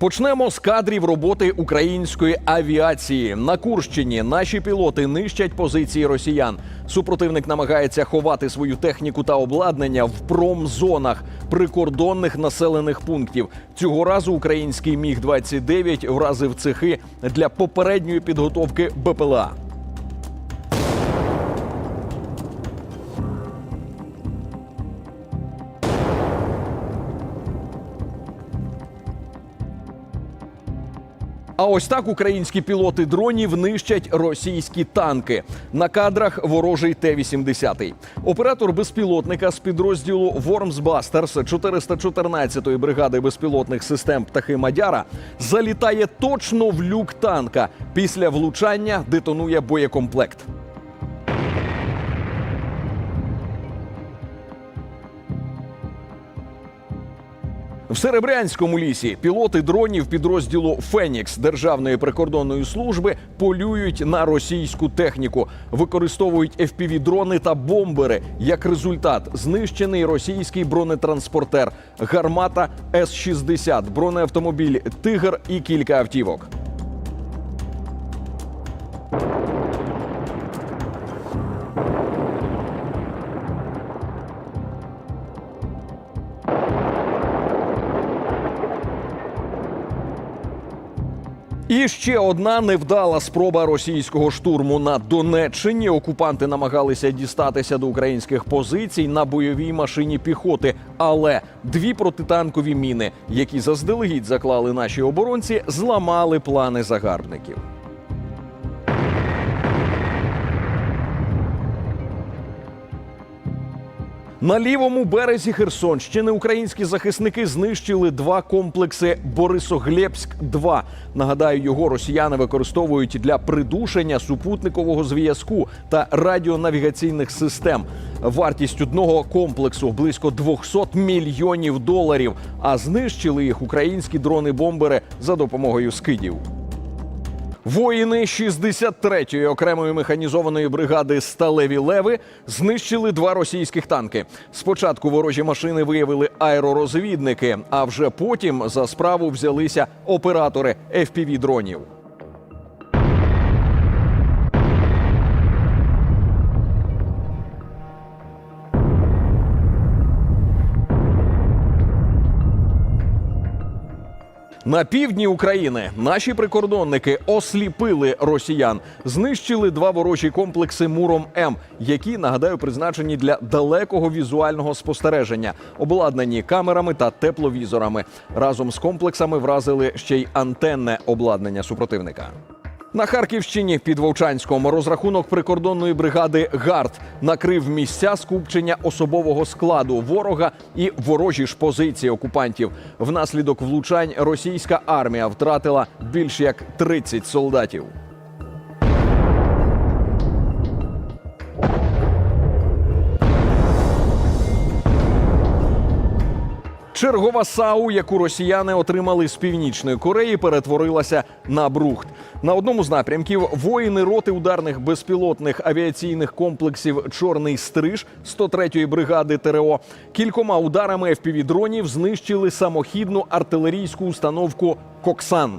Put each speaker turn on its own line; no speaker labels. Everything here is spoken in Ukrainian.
Почнемо з кадрів роботи української авіації. На Курщині наші пілоти нищать позиції росіян. Супротивник намагається ховати свою техніку та обладнання в промзонах прикордонних населених пунктів. Цього разу український міг 29 вразив цехи для попередньої підготовки БПЛА. А ось так українські пілоти дронів нищать російські танки. На кадрах ворожий Т-80. Оператор безпілотника з підрозділу Вормсбастерс 414-ї бригади безпілотних систем птахи Мадяра залітає точно в люк танка. Після влучання детонує боєкомплект. В Серебрянському лісі пілоти дронів підрозділу Фенікс Державної прикордонної служби полюють на російську техніку, використовують fpv дрони та бомбери. Як результат, знищений російський бронетранспортер, гармата С-60, бронеавтомобіль Тигр і кілька автівок. І ще одна невдала спроба російського штурму на Донеччині. Окупанти намагалися дістатися до українських позицій на бойовій машині піхоти. Але дві протитанкові міни, які заздалегідь заклали наші оборонці, зламали плани загарбників. На лівому березі Херсонщини українські захисники знищили два комплекси Борисоглєбськ-2. Нагадаю, його росіяни використовують для придушення супутникового зв'язку та радіонавігаційних систем. Вартість одного комплексу близько 200 мільйонів доларів. А знищили їх українські дрони-бомбери за допомогою скидів. Воїни 63-ї окремої механізованої бригади Сталеві леви знищили два російських танки. Спочатку ворожі машини виявили аеророзвідники, а вже потім за справу взялися оператори fpv дронів. На півдні України наші прикордонники осліпили росіян, знищили два ворожі комплекси Муром М, які нагадаю призначені для далекого візуального спостереження, обладнані камерами та тепловізорами. Разом з комплексами вразили ще й антенне обладнання супротивника. На Харківщині під Вовчанськом розрахунок прикордонної бригади ГАРД накрив місця скупчення особового складу ворога і ворожі ж позиції окупантів. Внаслідок влучань російська армія втратила більш як 30 солдатів. Чергова САУ, яку росіяни отримали з північної Кореї, перетворилася на брухт. На одному з напрямків воїни роти ударних безпілотних авіаційних комплексів Чорний стриж 103-ї бригади ТРО кількома ударами FPV-дронів знищили самохідну артилерійську установку Коксан.